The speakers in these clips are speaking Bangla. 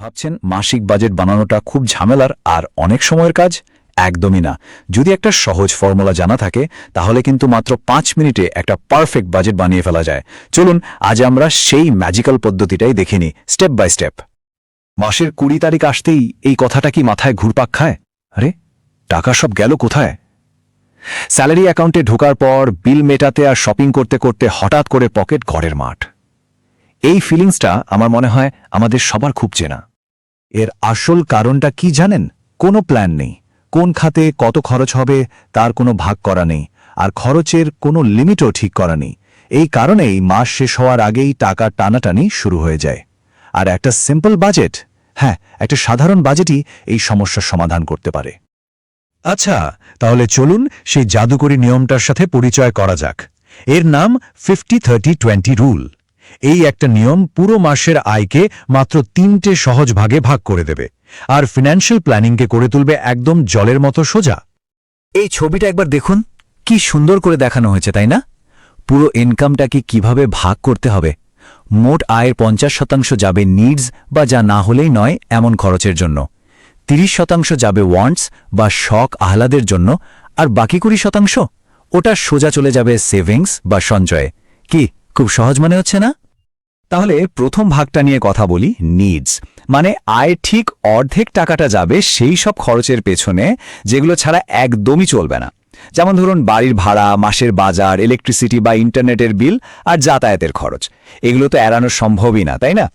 ভাবছেন মাসিক বাজেট বানানোটা খুব ঝামেলার আর অনেক সময়ের কাজ? একদমই না। যদি একটা সহজ ফর্মুলা জানা থাকে, তাহলে কিন্তু মাত্র পাঁচ মিনিটে একটা পারফেক্ট বাজেট বানিয়ে ফেলা যায়। চলুন, আজ আমরা সেই ম্যাজিক্যাল পদ্ধতিটাই দেখিনি স্টেপ বাই স্টেপ। মাসের কুড়ি তারিখ আসতেই এই কথাটা কি মাথায় ঘুরপাক খায়? আরে, টাকা সব গেল কোথায়? স্যালারি অ্যাকাউন্টে ঢোকার পর বিল মেটাতে আর শপিং করতে করতে হঠাৎ করে পকেট ঘরের মাঠ। এই ফিলিংসটা আমার মনে হয় আমাদের সবার খুব চেনা। এর আসল কারণটা কি জানেন? কোনো প্ল্যান নেই। কোন খাতে কত খরচ হবে, তার কোনো ভাগ করা নেই। আর খরচের কোনো লিমিটও ঠিক করা নেই। এই কারণেই মাস শেষ হওয়ার আগেই টাকা টানাটানি শুরু হয়ে যায়। আর একটা সিম্পল বাজেট হ্যাঁ একটা সাধারণ বাজেটই এই সমস্যার সমাধান করতে পারে। আচ্ছা তাহলে চলুন সেই জাদুকরী নিয়মটার সাথে পরিচয় করা যাক। এর নাম ফিফটি থার্টি টোয়েন্টি রুল এই একটা নিয়ম পুরো মাসের আয়কে মাত্র তিনটে সহজ ভাগে ভাগ করে দেবে। আর ফিনান্সিয়াল প্ল্যানিংকে করে তুলবে একদম জলের মতো সোজা। এই ছবিটা একবার দেখুন, কি সুন্দর করে দেখানো হয়েছে, তাই না? পুরো ইনকামটাকে কীভাবে ভাগ করতে হবে? মোট আয়ের পঞ্চাশ শতাংশ যাবে নিডস বা যা না হলেই নয়, এমন খরচের জন্য। তিরিশ শতাংশ যাবে ওয়ান্টস বা শখ আহ্লাদের জন্য, আর বাকি কুড়ি শতাংশ? ওটা সোজা চলে যাবে সেভিংস বা সঞ্চয়ে। কি, খুব সহজ মনে হচ্ছে না? তাহলে প্রথম ভাগটা নিয়ে কথা বলি নিডস মানে আয় ঠিক অর্ধেক টাকাটা যাবে সেই সব খরচের পেছনে, যেগুলো ছাড়া একদমই চলবে না। যেমন ধরুন বাড়ির ভাড়া, মাসের বাজার ইলেকট্রিসিটি বা ইন্টারনেটের বিল আর যাতায়াতের খরচ। এগুলো তো এড়ানো সম্ভবই না, তাই না?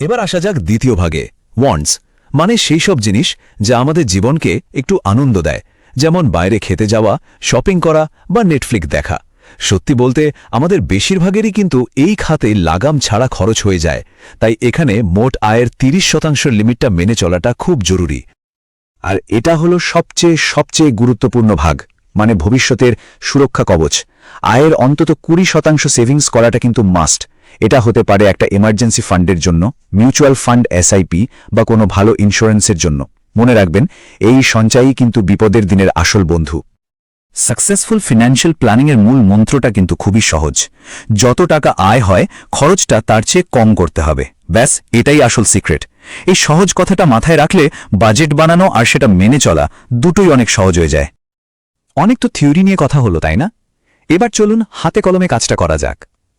এবার আসা যাক দ্বিতীয় ভাগে ওয়ান্টস মানে সেই সব জিনিস যা আমাদের জীবনকে একটু আনন্দ দেয়। যেমন বাইরে খেতে যাওয়া শপিং করা বা নেটফ্লিক্স দেখা। সত্যি বলতে, আমাদের বেশিরভাগেরই কিন্তু এই খাতে লাগাম ছাড়া খরচ হয়ে যায়। তাই এখানে মোট আয়ের ৩০ শতাংশের লিমিটটা মেনে চলাটা খুব জরুরি। আর এটা হলো সবচেয়ে সবচেয়ে গুরুত্বপূর্ণ ভাগ মানে ভবিষ্যতের সুরক্ষা কবচ। আয়ের অন্তত কুড়ি শতাংশ সেভিংস করাটা কিন্তু মাস্ট। এটা হতে পারে একটা এমার্জেন্সি ফান্ডের জন্য, মিউচুয়াল ফান্ড এসআইপি বা কোনো ভালো ইন্স্যুরেন্সের জন্য। মনে রাখবেন, এই সঞ্চয়ই কিন্তু বিপদের দিনের আসল বন্ধু। সাকসেসফুল ফিনান্সিয়াল প্ল্যানিংয়ের মূল মন্ত্রটা কিন্তু খুবই সহজ। যত টাকা আয় হয়, খরচটা তার চেয়ে কম করতে হবে। ব্যাস, এটাই আসল সিক্রেট এই সহজ কথাটা মাথায় রাখলে বাজেট বানানো আর সেটা মেনে চলা দুটোই অনেক সহজ হয়ে যায়। অনেক তো থিওরি নিয়ে কথা হলো, তাই না? এবার চলুন হাতে কলমে কাজটা করা যাক।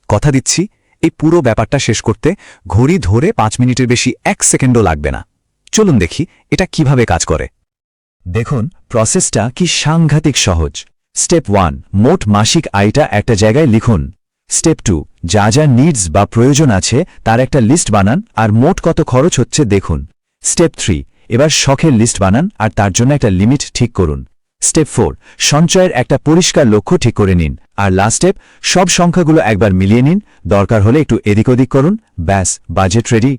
কথা দিচ্ছি, এই পুরো ব্যাপারটা শেষ করতে ঘড়ি ধরে পাঁচ মিনিটের বেশি এক সেকেন্ডও লাগবে না। চলুন দেখি এটা কীভাবে কাজ করে। দেখুন প্রসেসটা কি সাংঘাতিক সহজ। স্টেপ ওয়ান মোট মাসিক আয়টা একটা জায়গায় লিখুন। স্টেপ টু যা যা নিডস বা প্রয়োজন আছে, তার একটা লিস্ট বানান, আর মোট কত খরচ হচ্ছে দেখুন। স্টেপ থ্রি এবার শখের লিস্ট বানান, আর তার জন্য একটা লিমিট ঠিক করুন। স্টেপ ফোর সঞ্চয়ের একটা পরিষ্কার লক্ষ্য ঠিক করে নিন, আর লাস্ট স্টেপ সব সংখ্যাগুলো একবার মিলিয়ে নিন, দরকার হলে একটু এদিক ওদিক করুন, ব্যাস বাজেট রেডি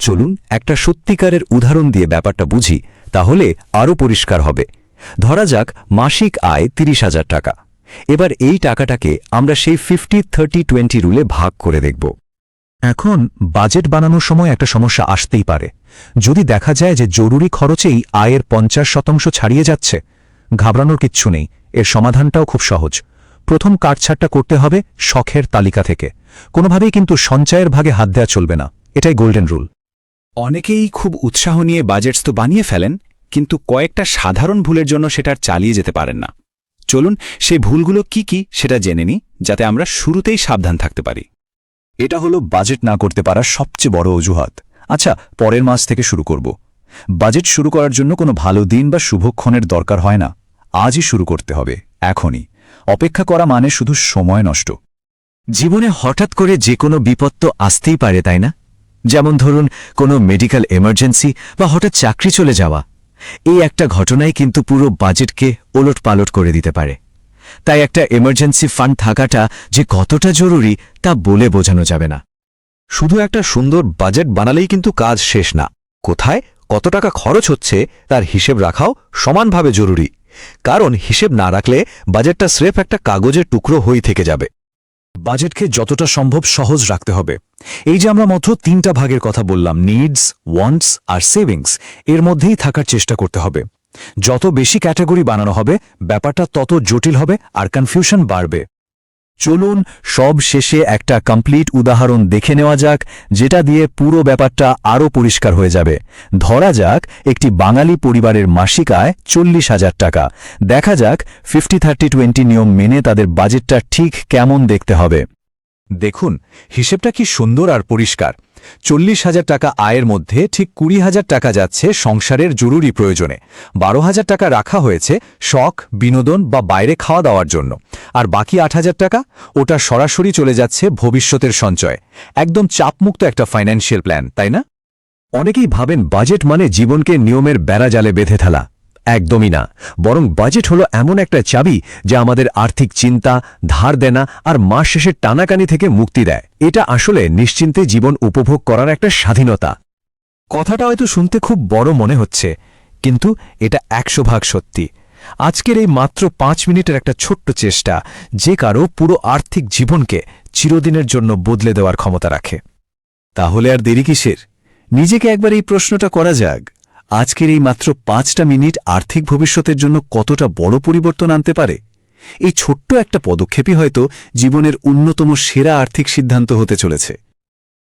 চলুন, একটা সত্যিকারের উদাহরণ দিয়ে ব্যাপারটা বুঝি। তাহলে আরও পরিষ্কার হবে। ধরা যাক, মাসিক আয় তিরিশ হাজার টাকা। এবার এই টাকাটাকে আমরা সেই ফিফটি থার্টি টোয়েন্টি রুলে ভাগ করে দেখব। এখন বাজেট বানানোর সময় একটা সমস্যা আসতেই পারে। যদি দেখা যায় যে জরুরি খরচেই আয়ের পঞ্চাশ শতাংশ ছাড়িয়ে যাচ্ছে, ঘাবড়ানোর কিচ্ছু নেই, এর সমাধানটাও খুব সহজ। প্রথম কাটছাটটা করতে হবে শখের তালিকা থেকে। কোনোভাবেই কিন্তু সঞ্চয়ের ভাগে হাত দেওয়া চলবে না। এটাই গোল্ডেন রুল অনেকেই খুব উৎসাহ নিয়ে বাজেটস তো বানিয়ে ফেলেন, কিন্তু কয়েকটা সাধারণ ভুলের জন্য সেটার চালিয়ে যেতে পারেন না। চলুন, সেই ভুলগুলো কি কি সেটা জেনে নিই, যাতে আমরা শুরুতেই সাবধান থাকতে পারি। এটা হলো বাজেট না করতে পারার সবচেয়ে বড় অজুহাত। আচ্ছা পরের মাস থেকে শুরু করব। বাজেট শুরু করার জন্য কোনো ভালো দিন বা শুভক্ষণের দরকার হয় না। আজই শুরু করতে হবে, এখনই। অপেক্ষা করা মানে শুধু সময় নষ্ট। জীবনে হঠাৎ করে যে কোনো বিপদ তো আসতেই পারে, তাই না? যেমন ধরুন, কোনো মেডিকেল এমার্জেন্সি বা হঠাৎ চাকরি চলে যাওয়া। এই একটা ঘটনাই কিন্তু পুরো বাজেটকে ওলট পালট করে দিতে পারে। তাই একটা এমার্জেন্সি ফান্ড থাকাটা যে কতটা জরুরি তা বলে বোঝানো যাবে না। শুধু একটা সুন্দর বাজেট বানালেই কিন্তু কাজ শেষ না। কোথায়, কত টাকা খরচ হচ্ছে তার হিসেব রাখাও সমানভাবে জরুরি। কারণ হিসেব না রাখলে বাজেটটা স্রেফ একটা কাগজের টুকরো হয়ে থেকে যাবে। বাজেটকে যতটা সম্ভব সহজ রাখতে হবে। এই যে আমরা মাত্র তিনটা ভাগের কথা বললাম নিডস ওয়ান্টস আর সেভিংস এর মধ্যেই থাকার চেষ্টা করতে হবে। যত বেশি ক্যাটাগরি বানানো হবে, ব্যাপারটা তত জটিল হবে আর কনফিউশন বাড়বে। চলুন সব শেষে একটা কমপ্লিট উদাহরণ দেখে নেওয়া যাক, যেটা দিয়ে পুরো ব্যাপারটা আরও পরিষ্কার হয়ে যাবে। ধরা যাক, একটি বাঙালি পরিবারের মাসিক আয় চল্লিশ হাজার টাকা। দেখা যাক ফিফটি থার্টি টোয়েন্টি নিয়ম মেনে তাদের বাজেটটা ঠিক কেমন দেখতে হবে। দেখুন, হিসেবটা কি সুন্দর আর পরিষ্কার। চল্লিশ হাজার টাকা আয়ের মধ্যে ঠিক কুড়ি হাজার টাকা যাচ্ছে সংসারের জরুরি প্রয়োজনে। বারো হাজার টাকা রাখা হয়েছে শখ, বিনোদন বা বাইরে খাওয়া দাওয়ার জন্য। আর বাকি আট হাজার টাকা, ওটা সরাসরি চলে যাচ্ছে ভবিষ্যতের সঞ্চয়। একদম চাপমুক্ত একটা ফাইন্যান্সিয়াল প্ল্যান তাই না? অনেকেই ভাবেন বাজেট মানে জীবনকে নিয়মের বেড়াজালে বেঁধে ফেলা। একদমই না। বরং বাজেট হলো এমন একটা চাবি যা আমাদের আর্থিক চিন্তা, ধার দেনা আর মাস শেষের টানাকানি থেকে মুক্তি দেয়। এটা আসলে নিশ্চিন্তে জীবন উপভোগ করার একটা স্বাধীনতা। কথাটা হয়তো শুনতে খুব বড় মনে হচ্ছে, কিন্তু এটা একশো ভাগ সত্যি। আজকের এই মাত্র পাঁচ মিনিটের একটা ছোট্ট চেষ্টা, যে কারও পুরো আর্থিক জীবনকে চিরদিনের জন্য বদলে দেওয়ার ক্ষমতা রাখে। তাহলে আর দেরি কিসের? নিজেকে একবার এই প্রশ্নটা করা যাক। আজকের এই মাত্র পাঁচটা মিনিট আর্থিক ভবিষ্যতের জন্য কতটা বড় পরিবর্তন আনতে পারে? এই ছোট্ট একটা পদক্ষেপই হয়তো জীবনের অন্যতম সেরা আর্থিক সিদ্ধান্ত হতে চলেছে।